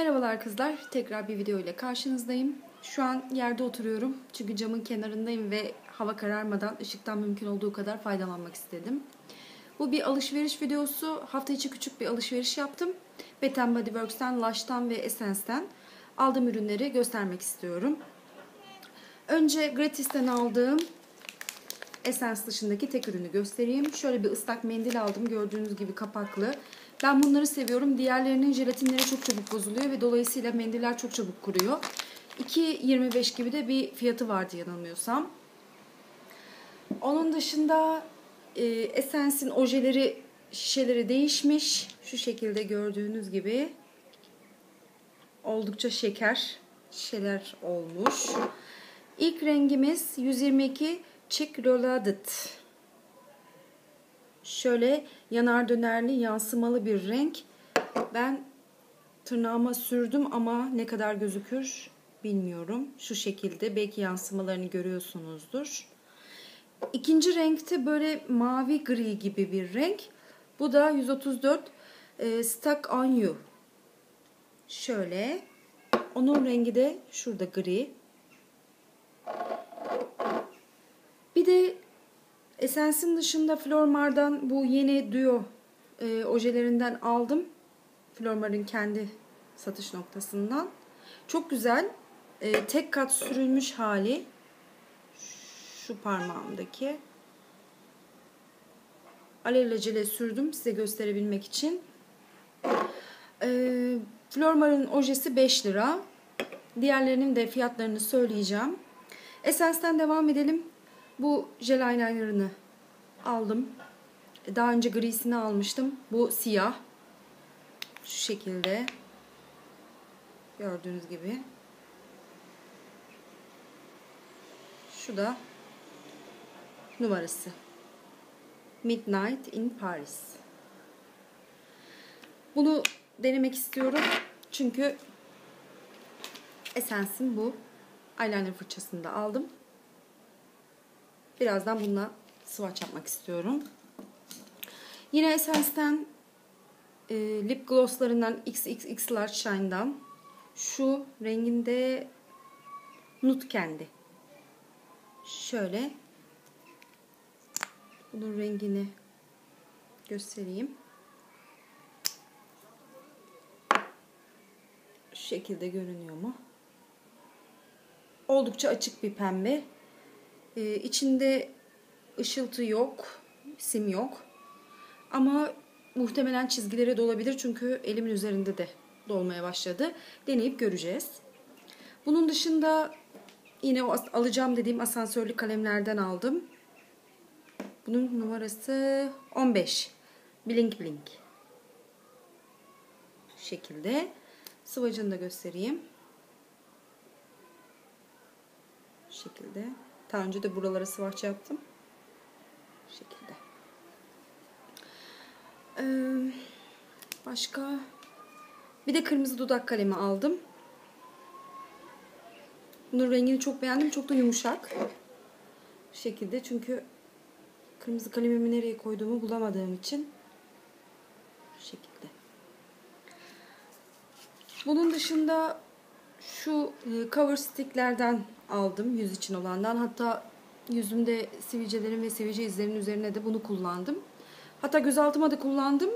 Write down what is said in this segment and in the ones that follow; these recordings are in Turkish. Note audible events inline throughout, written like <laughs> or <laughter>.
Merhabalar kızlar. Tekrar bir video ile karşınızdayım. Şu an yerde oturuyorum. Çünkü camın kenarındayım ve hava kararmadan ışıktan mümkün olduğu kadar faydalanmak istedim. Bu bir alışveriş videosu. Hafta içi küçük bir alışveriş yaptım. Bath Body Works'ten, Lush'tan ve Essence'ten aldığım ürünleri göstermek istiyorum. Önce Gratis'ten aldığım Essence dışındaki tek ürünü göstereyim. Şöyle bir ıslak mendil aldım. Gördüğünüz gibi kapaklı. Ben bunları seviyorum. Diğerlerinin jelatinleri çok çabuk bozuluyor ve dolayısıyla mendiller çok çabuk kuruyor. 2.25 gibi de bir fiyatı vardı yanılmıyorsam. Onun dışında e, Essence'in ojeleri şişeleri değişmiş. Şu şekilde gördüğünüz gibi oldukça şeker şişeler olmuş. İlk rengimiz 122 Chick Rolled. Şöyle yanar dönerli yansımalı bir renk. Ben tırnağıma sürdüm ama ne kadar gözükür bilmiyorum. Şu şekilde belki yansımalarını görüyorsunuzdur. İkinci renkte böyle mavi gri gibi bir renk. Bu da 134 e, Stuck on You. Şöyle. Onun rengi de şurada gri. Bir de Essence'in dışında Flormar'dan bu yeni Duo e, ojelerinden aldım. Flormar'ın kendi satış noktasından. Çok güzel. E, tek kat sürülmüş hali. Şu parmağımdaki. Alelacele sürdüm size gösterebilmek için. E, Flormar'ın ojesi 5 lira. Diğerlerinin de fiyatlarını söyleyeceğim. Essence'den devam edelim. Bu jel eyeliner'ını aldım. Daha önce grisini almıştım. Bu siyah. Şu şekilde. Gördüğünüz gibi. Şu da numarası. Midnight in Paris. Bunu denemek istiyorum. Çünkü Essence'in bu eyeliner fırçasını da aldım. Birazdan bununla swatch yapmak istiyorum. Yine Essence'ten e, lip glosslarından XXX Large Shine'dan şu renginde Nude Candy. Şöyle bunun rengini göstereyim. Şu şekilde görünüyor mu? Oldukça açık bir pembe. Ee, içinde ışıltı yok, sim yok. Ama muhtemelen çizgilere dolabilir çünkü elimin üzerinde de dolmaya başladı. Deneyip göreceğiz. Bunun dışında yine o alacağım dediğim asansörlü kalemlerden aldım. Bunun numarası 15. Blink Blink. Şu şekilde. Sıvacını da göstereyim. Şu şekilde. Daha önce de buralara swatch yaptım. Bu şekilde. Ee, başka bir de kırmızı dudak kalemi aldım. Bunun rengini çok beğendim. Çok da yumuşak. Bu şekilde çünkü kırmızı kalemimi nereye koyduğumu bulamadığım için bu şekilde. Bunun dışında şu e, cover sticklerden aldım yüz için olandan. Hatta yüzümde sivilcelerin ve sivilce izlerinin üzerine de bunu kullandım. Hatta gözaltıma da kullandım.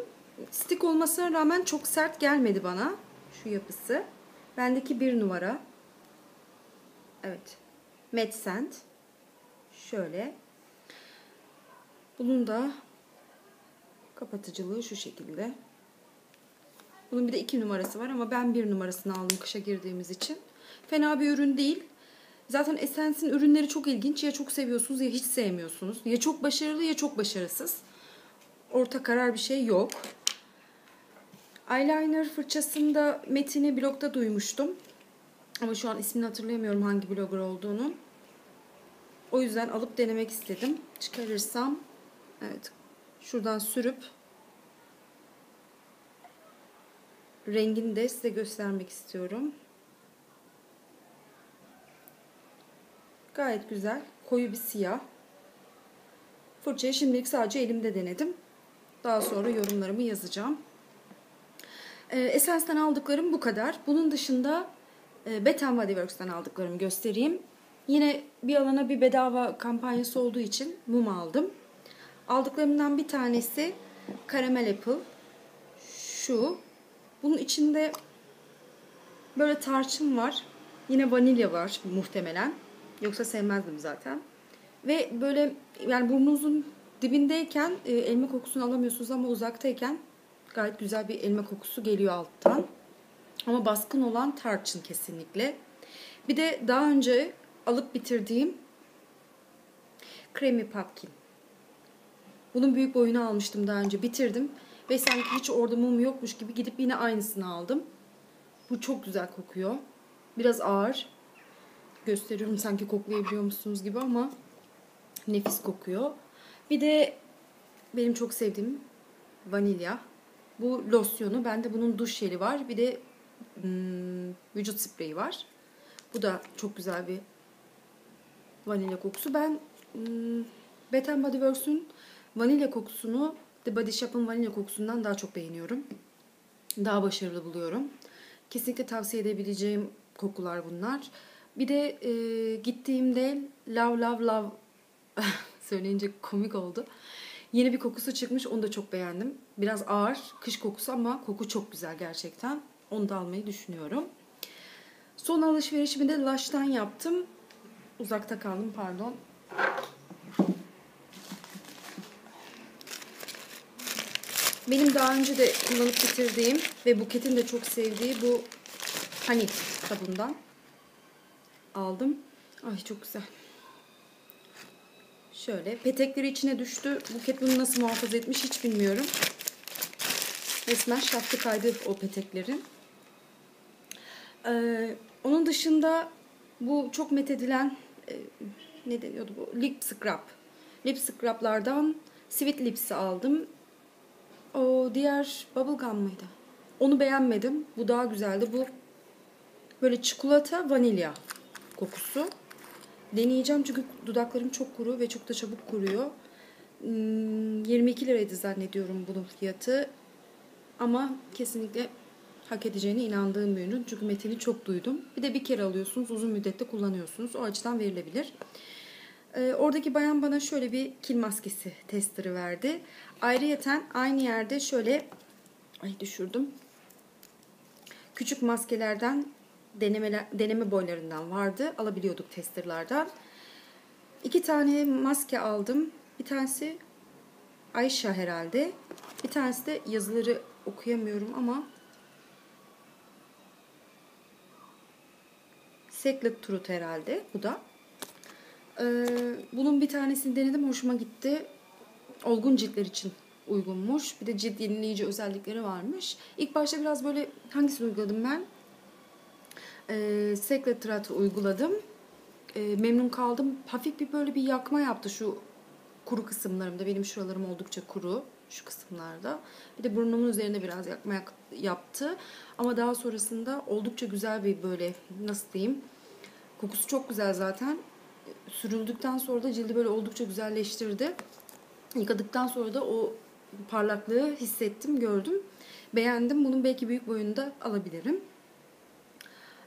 Stick olmasına rağmen çok sert gelmedi bana şu yapısı. Bendeki bir numara. Evet. Sand. Şöyle. Bunun da kapatıcılığı şu şekilde. Bunun bir de iki numarası var ama ben bir numarasını aldım kışa girdiğimiz için. Fena bir ürün değil. Zaten Essence'in ürünleri çok ilginç. Ya çok seviyorsunuz ya hiç sevmiyorsunuz. Ya çok başarılı ya çok başarısız. Orta karar bir şey yok. Eyeliner fırçasında metini blogda duymuştum. Ama şu an ismini hatırlayamıyorum hangi blogger olduğunu. O yüzden alıp denemek istedim. Çıkarırsam evet şuradan sürüp rengini de size göstermek istiyorum. Gayet güzel. Koyu bir siyah. Fırçayı şimdilik sadece elimde denedim. Daha sonra yorumlarımı yazacağım. E, aldıklarım bu kadar. Bunun dışında e, Bet Body Works'ten aldıklarımı göstereyim. Yine bir alana bir bedava kampanyası olduğu için mum aldım. Aldıklarımdan bir tanesi Caramel Apple. Şu. Bunun içinde böyle tarçın var. Yine vanilya var muhtemelen. Yoksa sevmezdim zaten. Ve böyle yani burnunuzun dibindeyken e, elma kokusunu alamıyorsunuz ama uzaktayken gayet güzel bir elma kokusu geliyor alttan. Ama baskın olan tarçın kesinlikle. Bir de daha önce alıp bitirdiğim Creamy Pumpkin. Bunun büyük boyunu almıştım daha önce. Bitirdim. Ve sanki hiç orada mum yokmuş gibi gidip yine aynısını aldım. Bu çok güzel kokuyor. Biraz ağır. Gösteriyorum sanki koklayabiliyor musunuz gibi ama nefis kokuyor. Bir de benim çok sevdiğim vanilya. Bu losyonu. Bende bunun duş jeli var. Bir de hmm, vücut spreyi var. Bu da çok güzel bir vanilya kokusu. Ben hmm, Bath Body Works'ün vanilya kokusunu The Body Shop'ın vanilya kokusundan daha çok beğeniyorum. Daha başarılı buluyorum. Kesinlikle tavsiye edebileceğim kokular bunlar. Bir de e, gittiğimde Love Love Love <laughs> söyleyince komik oldu. Yeni bir kokusu çıkmış. Onu da çok beğendim. Biraz ağır, kış kokusu ama koku çok güzel gerçekten. Onu da almayı düşünüyorum. Son alışverişimi de Lush'tan yaptım. Uzakta kaldım pardon. Benim daha önce de kullanıp bitirdiğim ve Buket'in de çok sevdiği bu Honey sabundan aldım. Ay çok güzel. Şöyle petekleri içine düştü. Buket bunu nasıl muhafaza etmiş hiç bilmiyorum. Resmen şaftı kaydı o peteklerin. Ee, onun dışında bu çok methedilen e, ne deniyordu bu? Lip scrub. Lip scrub'lardan Sweet Lips'i aldım. O diğer bubblegum mıydı? Onu beğenmedim. Bu daha güzeldi. Bu böyle çikolata vanilya kokusu. Deneyeceğim çünkü dudaklarım çok kuru ve çok da çabuk kuruyor. 22 hmm, liraydı zannediyorum bunun fiyatı. Ama kesinlikle hak edeceğine inandığım bir ürün. Çünkü metini çok duydum. Bir de bir kere alıyorsunuz, uzun müddette kullanıyorsunuz. O açıdan verilebilir. Ee, oradaki bayan bana şöyle bir kil maskesi testleri verdi. Ayrıyeten aynı yerde şöyle ay düşürdüm. Küçük maskelerden deneme, deneme boylarından vardı. Alabiliyorduk testerlardan. İki tane maske aldım. Bir tanesi Ayşe herhalde. Bir tanesi de yazıları okuyamıyorum ama Secret Truth herhalde bu da. Ee, bunun bir tanesini denedim. Hoşuma gitti. Olgun ciltler için uygunmuş. Bir de cilt yenileyici özellikleri varmış. İlk başta biraz böyle hangisini uyguladım ben? Ee, Secret Truth'ı uyguladım. Ee, memnun kaldım. Hafif bir böyle bir yakma yaptı şu kuru kısımlarımda. Benim şuralarım oldukça kuru şu kısımlarda. Bir de burnumun üzerine biraz yakma yaptı. Ama daha sonrasında oldukça güzel bir böyle nasıl diyeyim kokusu çok güzel zaten. Sürüldükten sonra da cildi böyle oldukça güzelleştirdi. Yıkadıktan sonra da o parlaklığı hissettim, gördüm. Beğendim. Bunun belki büyük boyunu da alabilirim.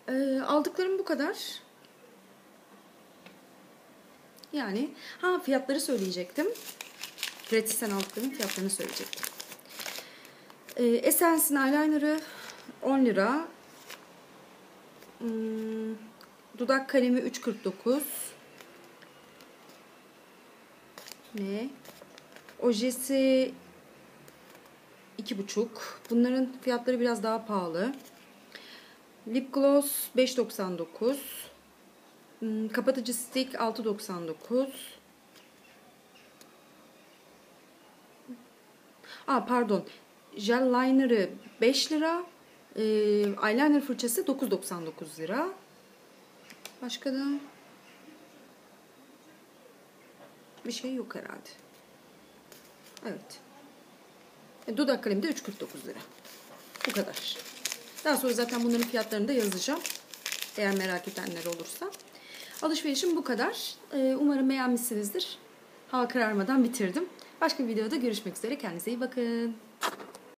Ee, aldıklarım bu kadar. Yani ha fiyatları söyleyecektim. Gratis'ten aldıklarım fiyatlarını söyleyecektim. Ee, Essence'in eyeliner'ı 10 lira. Hmm, dudak kalemi 3.49. Ne? Ojesi 2.5. Bunların fiyatları biraz daha pahalı. Lip gloss 5.99. Hmm, kapatıcı stick 6.99. Aa pardon. Gel liner'ı 5 lira. E, eyeliner fırçası 9.99 lira. Başka da bir şey yok herhalde. Evet. E, dudak kalemi de 3.49 lira. Bu kadar. Daha sonra zaten bunların fiyatlarını da yazacağım. Eğer merak edenler olursa. Alışverişim bu kadar. Ee, umarım beğenmişsinizdir. Hava kararmadan bitirdim. Başka bir videoda görüşmek üzere. Kendinize iyi bakın.